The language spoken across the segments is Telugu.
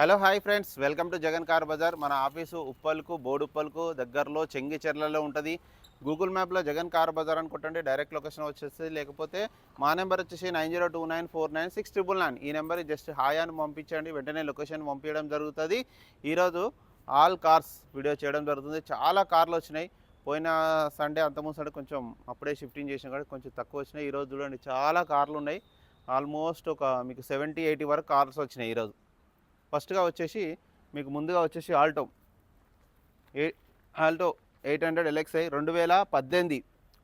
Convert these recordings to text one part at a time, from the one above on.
Hello hi friends. Welcome to Jagan car bazaar. మన ఆఫీసు ఉప్పల్కు బోడుప్పల్కు దగ్గరలో చెంగిచెర్లలో ఉంటుంది. గూగుల్ మ్యాప్లో జగన్ కార్ బజార్ అని కొట్టండి డైరెక్ట్ లొకేషన్ వచ్చేస్తుంది. లేకపోతే మా నెంబర్ వచ్చేసి nine zero two nine four nine six triple nine. ఈ నెంబర్ జస్ట్ హాయ్ అని పంపించండి. వెంటనే లొకేషన్ పంపించడం జరుగుతుంది. ఈరోజు ఆల్ కార్స్ వీడియో చేయడం జరుగుతుంది. చాలా కార్లు వచ్చినాయి. పోయిన సండే అంతకుముందు సండే కొంచెం అప్పుడే షిఫ్టింగ్ చేసిన కాబట్టి కొంచెం తక్కువ వచ్చినాయి. ఈరోజు చూడండి చాలా కార్లు ఉన్నాయి. ఆల్మోస్ట్ ఒక మీకు సెవెంటీ ఎయిటీ వరకు కార్స్ వచ్చినాయి ఈరోజు. ఫస్ట్గా వచ్చేసి మీకు ముందుగా వచ్చేసి ఆల్టో. ఏ ఆల్టో ఎయిట్ హండ్రెడ్ ఎల్ఎక్స్ఐ రెండు వేల పద్దెనిమిది.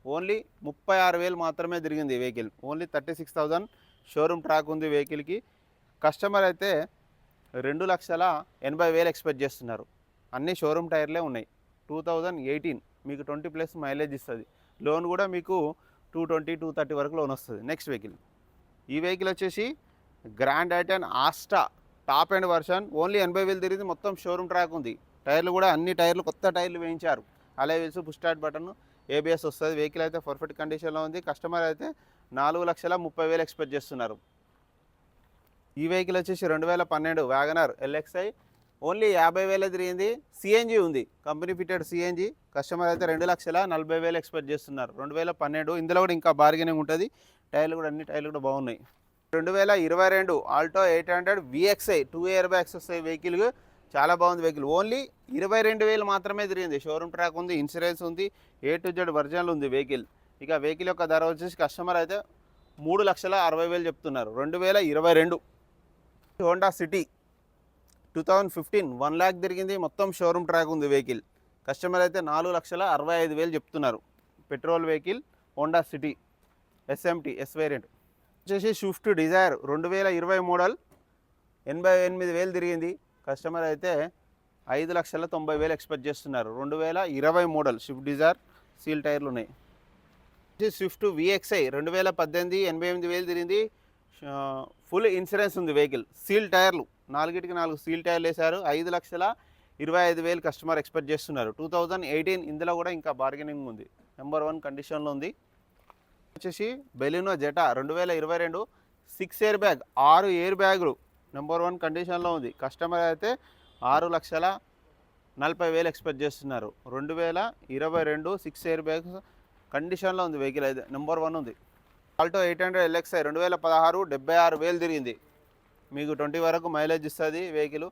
ఓన్లీ ముప్పై ఆరు వేలు మాత్రమే తిరిగింది vehicle. Only thirty six thousand showroom track ఉంది వెహికల్కి. కస్టమర్ అయితే రెండు లక్షల ఎనభై వేలు ఎక్స్పెక్ట్ చేస్తున్నారు. అన్ని షోరూమ్ టైర్లే ఉన్నాయి. టూ థౌజండ్ ఎయిటీన్ మీకు ట్వంటీ ప్లస్ మైలేజ్ ఇస్తుంది. లోన్ కూడా మీకు టూ ట్వంటీ టూ థర్టీ వరకు లోన్ వస్తుంది. Next vehicle. ఈ వెహికల్ వచ్చేసి grand i ten Asta top end version only ఎనభై వేలు తిరిగింది మొత్తం షోరూమ్ ట్రాక్ ఉంది. టైర్లు కూడా అన్ని టైర్లు కొత్త టైర్లు వేయించారు. అలా wheels push start button ABS వస్తుంది. వెహికల్ అయితే పర్ఫెక్ట్ కండిషన్లో ఉంది. కస్టమర్ అయితే నాలుగు లక్షల ముప్పై వేలు ఎక్స్పెక్ట్ చేస్తున్నారు. ఈ వెహికల్ వచ్చేసి రెండు వేల పన్నెండు వ్యాగనర్ ఎల్ఎక్స్ఐ ఓన్లీ యాభై వేలే తిరిగింది. సిఎన్జి ఉంది. కంపెనీ ఫిటెడ్ సిఎన్జి కస్టమర్ అయితే రెండు లక్షల నలభై వేలు ఎక్స్పెక్ట్ చేస్తున్నారు. రెండు వేల పన్నెండు. ఇందులో కూడా ఇంకా బార్గెనింగ్ ఉంటుంది. టైర్లు కూడా అన్ని టైర్లు కూడా బాగున్నాయి. రెండు వేల ఇరవై రెండు Alto eight hundred VXI two air bags వస్తాయి వెహికల్ చాలా బాగుంది వెహికల్ ఓన్లీ ఇరవై రెండు వేలు మాత్రమే తిరిగింది. షోరూమ్ ట్రాక్ ఉంది ఇన్సూరెన్స్ ఉంది ఏ టు జెడ్ వర్జన్లు ఉంది వెహికల్ ఇక వెహికల్ యొక్క ధర వచ్చేసి కస్టమర్ అయితే మూడు లక్షల అరవై వేలు చెప్తున్నారు. రెండు వేల ఇరవై రెండు Honda City two thousand fifteen one lakh తిరిగింది. మొత్తం షోరూమ్ ట్రాక్ ఉంది వెహికల్ కస్టమర్ అయితే నాలుగు లక్షల అరవై ఐదు వేలు చెప్తున్నారు. Petrol vehicle Honda City SMT S variant వచ్చేసి స్విఫ్ట్ డిజైర్ రెండు వేల ఇరవై మోడల్ ఎనభై ఎనిమిది వేలు తిరిగింది. కస్టమర్ అయితే ఐదు లక్షల తొంభై వేలు ఎక్స్పెక్ట్ చేస్తున్నారు. రెండు వేల ఇరవై మోడల్ స్విఫ్ట్ డిజైర్ సీల్ టైర్లు ఉన్నాయి. స్విఫ్ట్ విఎక్స్ఐ రెండు వేల పద్దెనిమిది ఎనభై ఎనిమిది వేలు తిరిగింది. ఫుల్ ఇన్సూరెన్స్ ఉంది వెహికల్. సీల్ టైర్లు నాలుగిటికి నాలుగు సీల్ టైర్లు వేశారు. ఐదు లక్షల ఇరవై ఐదు వేలు కస్టమర్ ఎక్స్పెక్ట్ చేస్తున్నారు. టూ థౌజండ్ ఎయిటీన్ ఇందులో కూడా ఇంకా బార్గెనింగ్ ఉంది. నెంబర్ వన్ కండిషన్లో ఉంది. వచ్చేసి బెలినో జెటా రెండు వేల ఇరవై రెండు సిక్స్ ఎయిర్ బ్యాగ్ ఆరు ఎయిర్ బ్యాగులు. నెంబర్ వన్ కండిషన్లో ఉంది. కస్టమర్ అయితే ఆరు లక్షల నలభై వేలు ఎక్స్పెక్ట్ చేస్తున్నారు. రెండు వేల ఇరవై రెండు సిక్స్ ఎయిర్ బ్యాగ్స్ కండిషన్లో ఉంది వెహికల్ అయితే. నెంబర్ వన్ ఉంది. ఆల్టో ఎయిట్ హండ్రెడ్ ఎల్ఎక్స్ఐ రెండు వేల పదహారు డెబ్బై ఆరు వేలు తిరిగింది. మీకు ట్వంటీ వరకు మైలేజ్ ఇస్తుంది వెహికల్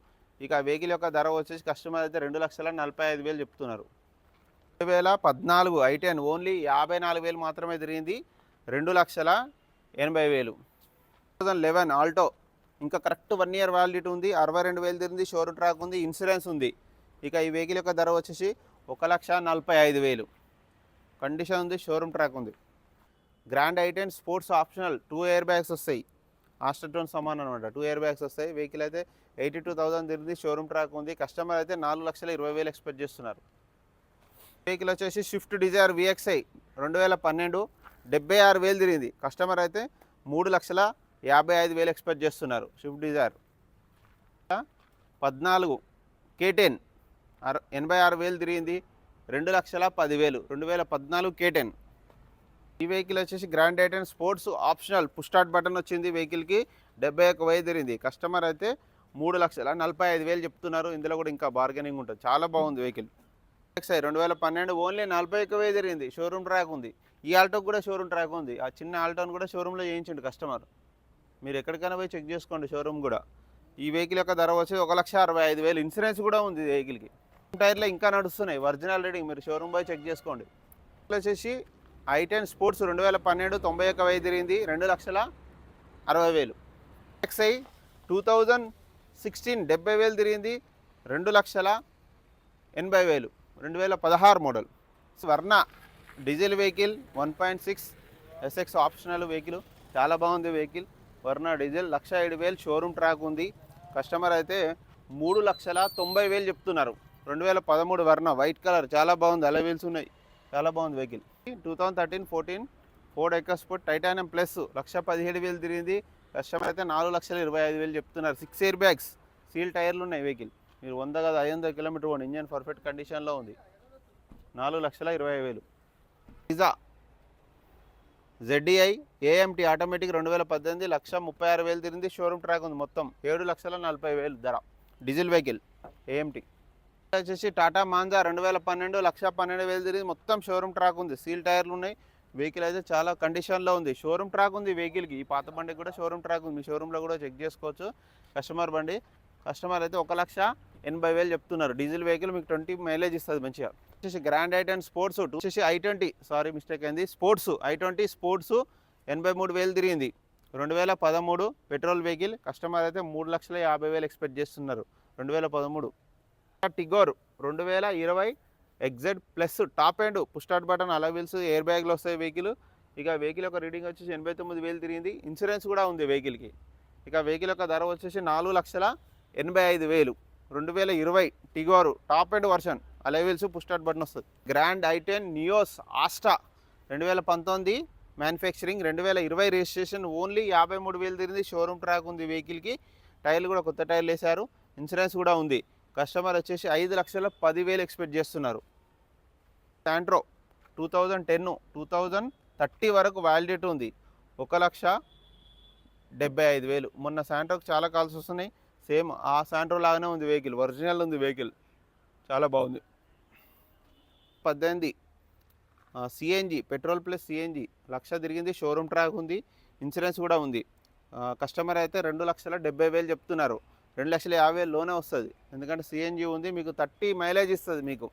ఇక వెహికల్ యొక్క ధర వచ్చేసి కస్టమర్ అయితే రెండు లక్షల నలభై ఐదు వేలు చెప్తున్నారు. రెండు వేల పద్నాలుగు ఐటెన్ ఓన్లీ యాభై నాలుగు వేలు మాత్రమే తిరిగింది. రెండు లక్షల ఎనభై వేలు. Two thousand eleven Alto. ఇంకా కరెక్ట్ వన్ ఇయర్ వ్యాలిడిటీ ఉంది అరవై రెండు వేలు తిరిగింది షోరూమ్ ట్రాక్ ఉంది ఇన్సూరెన్స్ ఉంది. ఇక ఈ వెహికల్ యొక్క ధర వచ్చేసి ఒక లక్ష నలభై ఐదు వేలు. కండిషన్ ఉంది షోరూమ్ ట్రాక్ ఉంది. Grand i ten sports optional two air bags వస్తాయి ఆస్టర్టోన్ సమాన్ అనమాట టూ ఎయిర్ బ్యాగ్స్ వస్తాయి. వెహికల్ అయితే ఎయిటీ టూ థౌసండ్ తిరిగింది షోరూమ్ ట్రాక్ ఉంది. కస్టమర్ అయితే నాలుగు లక్షల ఇరవై వేలు ఎక్స్పెక్ట్ చేస్తున్నారు. వెహికల్ వచ్చేసి స్విఫ్ట్ డిజైర్ విఎక్స్ఐ రెండు వేల పన్నెండు. డెబ్బై ఆరు వేలు తిరిగింది. కస్టమర్ అయితే మూడు లక్షల యాభై ఐదు వేలు ఎక్స్పెక్ట్ చేస్తున్నారు స్విఫ్ట్ డిజైర్. పద్నాలుగు కేటెన్. అర ఎనభై ఆరు వేలు తిరిగింది. రెండు లక్షల పదివేలు రెండు వేల పద్నాలుగు కేటెన్. ఈ వెహికల్ వచ్చేసి grand i ten sports optional. Push start button వచ్చింది వెహికల్కి. డెబ్బై ఒక వెయ్యి తిరిగింది. కస్టమర్ అయితే మూడు లక్షల నలభై ఐదు వేలు చెప్తున్నారు. ఇందులో కూడా ఇంకా బార్గెనింగ్ ఉంటుంది. చాలా బాగుంది వెహికల్. ఎక్స్ఐ రెండు వేల పన్నెండు ఓన్లీ నలభై ఒక వెయ్యి తిరిగింది. షోరూమ్ ట్రాక్ ఉంది. ఈ ఆల్టోకి కూడా షోరూమ్ ట్రాక్ ఉంది. ఆ చిన్న ఆల్టోని కూడా షోరూంలో చేయించండి కస్టమర్ మీరు ఎక్కడికైనా పోయి చెక్ చేసుకోండి షోరూమ్ కూడా. ఈ వెహికల్ యొక్క ధర వచ్చి ఒక లక్ష అరవై ఐదు వేలు. ఇన్సూరెన్స్ కూడా ఉంది వెహికల్కి టైర్లో ఇంకా నడుస్తున్నాయి. ఒరిజినల్ రీడింగ్ మీరు షోరూమ్ పోయి చెక్ చేసుకోండి. వచ్చేసి ఐ టెన్ స్పోర్ట్స్ రెండు వేల పన్నెండు తొంభై ఒక్క వెయ్యి తిరిగింది. రెండు లక్షల అరవై వేలు. ఎక్స్ఐ టూ థౌజండ్ సిక్స్టీన్ డెబ్బై వేలు తిరిగింది. రెండు లక్షల ఎనభై వేలు. రెండు వేల పదహారు మోడల్ స్వర్ణ diesel vehicle one point six SX optional vehicle. చాలా బాగుంది వెహికల్. వర్ణ డీజిల్ లక్ష ఏడు వేలు షోరూమ్ ట్రాక్ ఉంది. కస్టమర్ అయితే మూడు లక్షల తొంభై వేలు చెప్తున్నారు. రెండు వేల పదమూడు వర్ణ వైట్ కలర్. చాలా బాగుంది. అలా వీల్స్ ఉన్నాయి. చాలా బాగుంది vehicle. Two thousand thirteen fourteen Ford EcoSport titanium plus లక్ష పదిహేడు వేలు తిరిగింది. కస్టమర్ అయితే నాలుగు లక్షల ఇరవై ఐదు వేలు చెప్తున్నారు. సిక్స్ ఎయిర్ బ్యాగ్స్ సీల్ టైర్లు ఉన్నాయి వెహికల్. మీరు వంద కదా ఐదు వందల కిలోమీటర్ పోండి ఇంజన్ పర్ఫెక్ట్ కండిషన్లో ఉంది. నాలుగు లక్షల ఇరవై వేలు. పిజ్జా జెడ్డీఐ ఏఎంటీ ఆటోమేటిక్ రెండు వేల పద్దెనిమిది లక్ష ముప్పై ఆరు వేలు తిరిగింది. షోరూమ్ ట్రాక్ ఉంది మొత్తం. ఏడు లక్షల నలభై వేలు ధర. డీజిల్ వెహికల్ ఏఎంటీ వచ్చేసి టాటా మాంజా రెండు వేల పన్నెండు లక్ష పన్నెండు వేలు తిరిగి మొత్తం షోరూమ్ ట్రాక్ ఉంది. సీల్ టైర్లు ఉన్నాయి. వెహికల్ అయితే చాలా కండిషన్లో ఉంది. షోరూమ్ ట్రాక్ ఉంది వెహికల్కి ఈ పాత బండికి కూడా షోరూమ్ ట్రాక్ ఉంది. మీ షోరూంలో కూడా చెక్ చేసుకోవచ్చు. కస్టమర్ బండి. కస్టమర్ అయితే ఒక లక్ష ఎనభై వేలు చెప్తున్నారు. డీజిల్ వెహికల్ మీకు ట్వంటీ మైలేజ్ ఇస్తుంది మంచిగా. వచ్చేసి గ్రాండ్ ఐ టెన్ స్పోర్ట్స్ వచ్చేసి ఐ ట్వంటీ. సారీ మిస్టేక్ అయింది. స్పోర్ట్స్ ఐ ట్వంటీ స్పోర్ట్స్ ఎనభై మూడు వేలు తిరిగింది. రెండు వేల పదమూడు పెట్రోల్ వెహికల్ కస్టమర్ అయితే మూడు లక్షల యాభై వేలు ఎక్స్పెక్ట్ చేస్తున్నారు. రెండు వేల పదమూడు. టిగోర్ రెండు వేల ఇరవై XZ plus top end push start button అలా వీల్స్ ఎయిర్ బ్యాగ్లు వస్తాయి వెహికల్ ఇక వెహికల్ యొక్క రీడింగ్ వచ్చేసి ఎనభై తొమ్మిది వేలు తిరిగింది. ఇన్సూరెన్స్ కూడా ఉంది వెహికల్కి ఇక వెహికల్ యొక్క ధర వచ్చేసి నాలుగు లక్షల ఎనభై ఐదు వేలు. రెండు వేల ఇరవై Tigor top end version alloy wheels push start button వస్తుంది. Grand i ten Nios Asta రెండు వేల పంతొమ్మిది మ్యానుఫ్యాక్చరింగ్ రెండు వేల ఇరవై రిజిస్ట్రేషన్ ఓన్లీ యాభై మూడు వేలు తిరిగింది. షోరూమ్ ట్రాక్ ఉంది వెహికల్కి. టైర్లు కూడా కొత్త టైర్లు వేశారు. ఇన్సూరెన్స్ కూడా ఉంది. కస్టమర్ వచ్చేసి ఐదు లక్షల పదివేలు ఎక్స్పెక్ట్ చేస్తున్నారు. Santro two thousand ten two thousand thirty వరకు వ్యాలిడిటీ ఉంది. ఒక లక్ష డెబ్బై ఐదు వేలు. మొన్న శాంట్రోకి చాలా కాల్స్ వస్తున్నాయి. సేమ్ ఆ శాంట్రో లాగానే ఉంది వెహికల్ ఒరిజినల్ ఉంది వెహికల్ చాలా బాగుంది. పద్దెనిమిది. సిఎన్జి పెట్రోల్ ప్లస్ సిఎన్జి లక్ష తిరిగింది షోరూమ్ ట్రాక్ ఉంది ఇన్సూరెన్స్ కూడా ఉంది. కస్టమర్ అయితే రెండు లక్షల డెబ్బై వేలు చెప్తున్నారు. రెండు లక్షల యాభై వేలు లోనే వస్తుంది. ఎందుకంటే సిఎన్జి ఉంది మీకు థర్టీ మైలేజ్ ఇస్తుంది మీకు.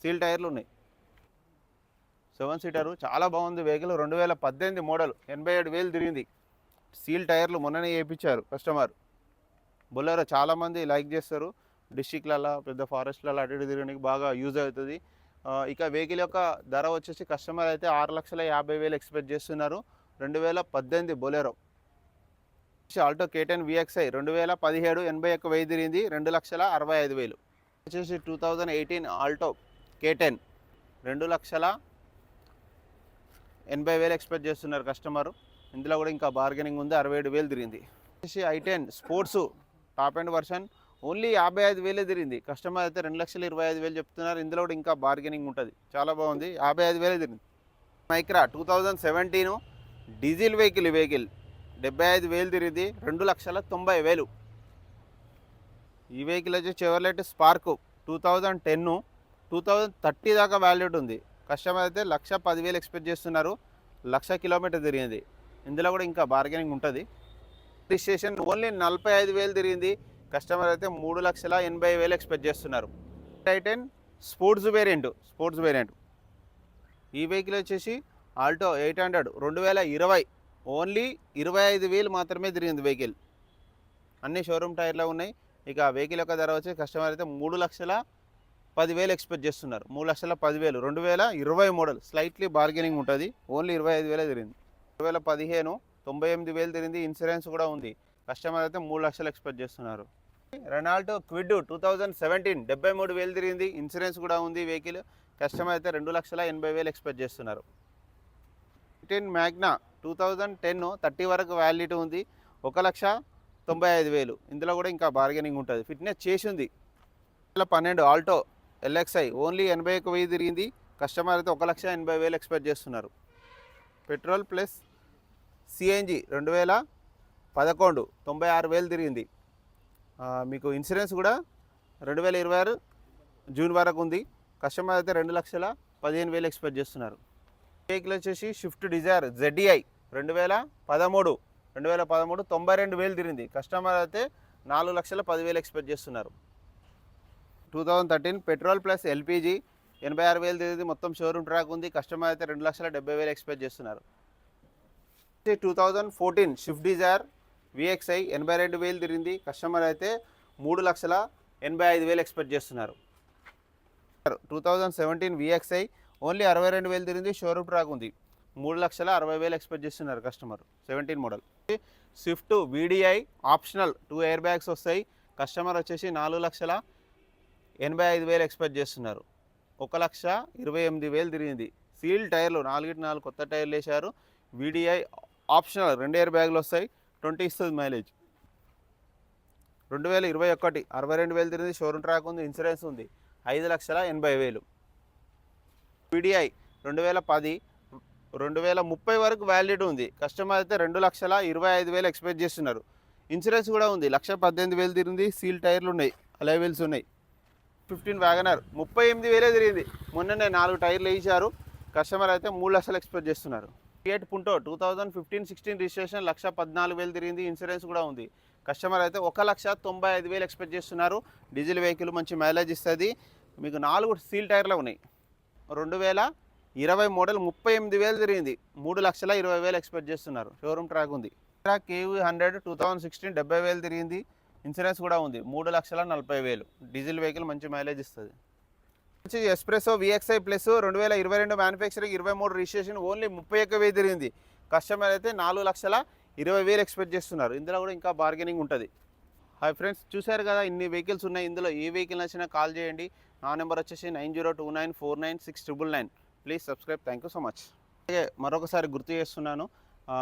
సీల్ టైర్లు ఉన్నాయి. సెవెన్ సీటరు చాలా బాగుంది వెహికల్ రెండు వేల పద్దెనిమిది మోడల్ ఎనభై ఏడు వేలు తిరిగింది. సీల్ టైర్లు మొన్ననే వేయించారు కస్టమర్ బొలెరో చాలామంది లైక్ చేస్తారు. డిస్టిక్లలో పెద్ద ఫారెస్ట్లలో అటు ఇటు తిరగడానికి బాగా యూజ్ అవుతుంది. ఇక వెహికల్ యొక్క ధర వచ్చేసి కస్టమర్ అయితే ఆరు లక్షల యాభై వేలు ఎక్స్పెక్ట్ చేస్తున్నారు. రెండు వేల పద్దెనిమిది బొలెరో. ఆల్టో కేటెన్ విఎక్స్ఐ రెండు వేల పదిహేడు ఎనభై ఒక్క వెయ్యి తిరిగింది. రెండు లక్షల అరవై ఐదు వేలు. వచ్చేసి two thousand eighteen Alto K ten రెండు లక్షల ఎనభై వేలు ఎక్స్పెక్ట్ చేస్తున్నారు కస్టమర్. ఇందులో కూడా ఇంకా బార్గెనింగ్ ఉంది. అరవై ఏడు వేలు తిరిగింది. వచ్చేసి i ten sports top end version only యాభై ఐదు వేలే తిరిగింది. కస్టమర్ అయితే రెండు లక్షల ఇరవై ఐదు వేలు చెప్తున్నారు. ఇందులో కూడా ఇంకా బార్గెనింగ్ ఉంటుంది. చాలా బాగుంది. యాభై ఐదు వేలే తిరిగింది. Micra two thousand seventeen diesel vehicle ఈ వెహికల్ డెబ్బై ఐదు వేలు తిరిగింది. రెండు లక్షల తొంభై వేలు. ఈ వెహికల్ వచ్చి Chevrolet Spark two thousand ten two thousand thirty దాకా వ్యాల్యూట్ ఉంది. కస్టమర్ అయితే లక్ష పదివేలు ఎక్స్పెక్ట్ చేస్తున్నారు. లక్ష కిలోమీటర్ తిరిగింది. ఇందులో కూడా ఇంకా బార్గెనింగ్ ఉంటుంది. రిజిస్ట్రేషన్ ఓన్లీ నలభై ఐదు వేలు తిరిగింది. కస్టమర్ అయితే మూడు లక్షల ఎనభై వేలు ఎక్స్పెక్ట్ చేస్తున్నారు. Titan sports variant sports variant. ఈ వెహికల్ వచ్చేసి ఆల్టో ఎయిట్ హండ్రెడ్ రెండు వేల ఇరవై. ఓన్లీ ఇరవై ఐదు వేలు మాత్రమే తిరిగింది వెహికల్. అన్ని షోరూమ్ టైర్లో ఉన్నాయి. ఇక వెహికల్ యొక్క ధర వచ్చి కస్టమర్ అయితే మూడు లక్షల పదివేలు ఎక్స్పెక్ట్ చేస్తున్నారు. మూడు లక్షల పదివేలు రెండు వేల ఇరవై మోడల్. స్లైట్లీ బార్గెనింగ్ ఉంటుంది. ఓన్లీ ఇరవై ఐదు వేలే తిరిగింది. రెండు వేల పదిహేను తొంభై ఎనిమిది వేలు తిరిగింది ఇన్సూరెన్స్ కూడా ఉంది. కస్టమర్ అయితే మూడు లక్షలు ఎక్స్పెక్ట్ చేస్తున్నారు. Renault Kwid two thousand seventeen డెబ్బై మూడు వేలు తిరిగింది ఇన్సూరెన్స్ కూడా ఉంది వెహికల్. కస్టమర్ అయితే రెండు లక్షల ఎనభై వేలు ఎక్స్పెక్ట్ చేస్తున్నారు. Fifteen Magna two thousand ten thirty వరకు వ్యాలిడిటీ ఉంది ఒక లక్ష తొంభై ఐదు వేలు. ఇందులో కూడా ఇంకా బార్గెనింగ్ ఉంటుంది. ఫిట్నెస్ చేసి ఉంది. పన్నెండు ఆల్టో ఎల్ఎక్స్ఐ ఓన్లీ ఎనభై ఒక వెయ్యి తిరిగింది కస్టమర్ అయితే ఒక లక్ష ఎనభై వేలు ఎక్స్పెక్ట్ చేస్తున్నారు. పెట్రోల్ ప్లస్ సిఎన్జి రెండు వేల పదకొండు తొంభై ఆరు వేలు తిరిగింది. మీకు ఇన్సూరెన్స్ కూడా రెండు వేల ఇరవై ఆరు జూన్ వరకు ఉంది. కస్టమర్ అయితే రెండు లక్షల పదిహేను వేలు ఎక్స్పెక్ట్ చేస్తున్నారు. వెహికల్ వచ్చేసి షిఫ్ట్ డిజైర్ జెడ్డీఐ రెండు వేల పదమూడు రెండు వేల పదమూడు తొంభై రెండు వేలు తిరిగింది. కస్టమర్ అయితే నాలుగు లక్షల పదివేలు ఎక్స్పెక్ట్ చేస్తున్నారు. Two thousand thirteen petrol plus LPG ఎనభై ఆరు వేలు తిరిగింది. మొత్తం షోరూమ్ ట్రాక్ ఉంది. కస్టమర్ అయితే రెండు లక్షల డెబ్బై వేలు ఎక్స్పెక్ట్ చేస్తున్నారు. Two thousand fourteen Swift Dzire VXI ఎనభై రెండు వేలు తిరిగింది. కస్టమర్ అయితే మూడు లక్షల ఎనభై ఐదు వేలు ఎక్స్పెక్ట్ చేస్తున్నారు. Two thousand seventeen VXI only అరవై రెండు వేలు తిరిగింది. షోరూమ్ ట్రాక్ ఉంది. మూడు లక్షల అరవై వేలు ఎక్స్పెక్ట్ చేస్తున్నారు customer. Seventeen model. Swift VDI optional two air bags వస్తాయి. కస్టమర్ వచ్చేసి నాలుగు లక్షల ఎనభై ఐదు వేలు ఎక్స్పెక్ట్ చేస్తున్నారు. ఒక లక్ష ఇరవై ఎనిమిది వేలు తిరిగింది. సీల్ టైర్లు నాలుగిటి నాలుగు కొత్త టైర్లు వేశారు. వీడిఐ ఆప్షనల్ రెండు ఎయిర్ బ్యాగులు వస్తాయి ట్వంటీ ఇస్తుంది మైలేజ్. రెండు వేల ఇరవై ఒకటి అరవై రెండు వేలు తిరిగింది షోరూమ్ ట్రాక్ ఉంది ఇన్సూరెన్స్ ఉంది ఐదు లక్షల ఎనభై వేలు. పిడిఐ రెండు వేల పది రెండు వేల ముప్పై వరకు వ్యాలిడిటీ ఉంది కస్టమర్ అయితే రెండు లక్షల ఇరవై ఐదు వేలు ఎక్స్పెక్ట్ చేస్తున్నారు. ఇన్సూరెన్స్ కూడా ఉంది లక్ష పద్దెనిమిది వేలు తిరిగింది సీల్ టైర్లు ఉన్నాయి అలైవెల్స్ ఉన్నాయి. ఫిఫ్టీన్ వ్యాగనర్ ముప్పై ఎనిమిది వేలే తిరిగింది. మొన్ననే నాలుగు టైర్లు వేయించారు కస్టమర్ అయితే మూడు లక్షలు ఎక్స్పెక్ట్ చేస్తున్నారు. Eight Punto two thousand fifteen sixteen registration లక్ష పద్నాలుగు వేలు తిరిగింది. ఇన్సూరెన్స్ కూడా ఉంది. కస్టమర్ అయితే ఒక లక్ష తొంభై ఐదు వేలు ఎక్స్పెక్ట్ చేస్తున్నారు. డీజిల్ వెహికల్ మంచి మైలేజ్ ఇస్తుంది. మీకు నాలుగు సీల్ టైర్లు ఉన్నాయి. రెండు వేల ఇరవై మోడల్ ముప్పై ఎనిమిది వేలు తిరిగింది. మూడు లక్షల ఇరవై వేలు ఎక్స్పెక్ట్ చేస్తున్నారు. షోరూమ్ ట్రాక్ ఉంది. Track KUV hundred two thousand sixteen డెబ్బై వేలు తిరిగింది. ఇన్సూరెన్స్ కూడా ఉంది. మూడు లక్షల నలభై వేలు. డీజిల్ వెహికల్ మంచి మైలేజ్ ఇస్తుంది. వచ్చి ఎస్ప్రెసో విఎక్స్ఐ ప్లస్ రెండు వేల ఇరవై రెండు మ్యానుఫ్యాక్చరింగ్ ఇరవై మూడు రిజిస్ట్రేషన్ ఓన్లీ ముప్పై ఒక్క వేలు తిరిగింది. కస్టమర్ అయితే నాలుగు లక్షల ఇరవై వేలు ఎక్స్పెక్ట్ చేస్తున్నారు. ఇందులో కూడా ఇంకా బార్గెనింగ్ ఉంటుంది. హాయ్ ఫ్రెండ్స్ చూశారు కదా ఇన్ని వెహికల్స్ ఉన్నాయి. ఇందులో ఏ వెహికల్ నచ్చినా కాల్ చేయండి. నా నెంబర్ వచ్చేసి nine zero two nine four nine six triple nine. Please subscribe thank you so much అలాగే మరొకసారి గుర్తు చేస్తున్నాను.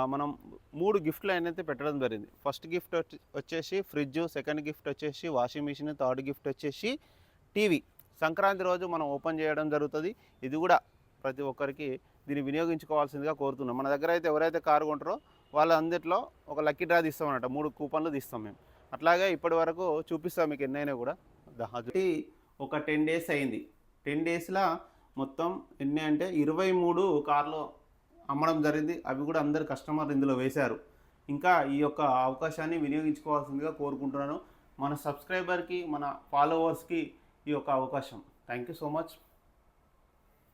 మనం మూడు గిఫ్ట్లు అయితే పెట్టడం జరిగింది. ఫస్ట్ గిఫ్ట్ వచ్చి- వచ్చేసి ఫ్రిడ్జ్ సెకండ్ గిఫ్ట్ వచ్చేసి వాషింగ్ మిషన్ థర్డ్ గిఫ్ట్ వచ్చేసి టీవీ సంక్రాంతి రోజు మనం ఓపెన్ చేయడం జరుగుతుంది. ఇది కూడా ప్రతి ఒక్కరికి దీన్ని వినియోగించుకోవాల్సిందిగా కోరుతున్నాం. మన దగ్గర అయితే ఎవరైతే కారు కొంటారో వాళ్ళ అందరిలో ఒక లక్కీ డ్రా తీస్తామన్నమాట. మూడు కూపన్లు తీస్తాం మేము. అట్లాగే ఇప్పటి వరకు చూపిస్తాం మీకు ఎన్నైనా కూడా. దా- ఒక టెన్ డేస్ అయింది. టెన్ డేస్లో మొత్తం ఎన్ని అంటే ఇరవై మూడు కార్లు అమ్మడం జరిగింది. అవి కూడా అందరు కస్టమర్ ఇందులో వేశారు. ఇంకా ఈ యొక్క అవకాశాన్ని వినియోగించుకోవాల్సిందిగా కోరుకుంటున్నాను. మన సబ్స్క్రైబర్కి మన ఫాలోవర్స్కి ఈ యొక్క అవకాశం. Thank you so much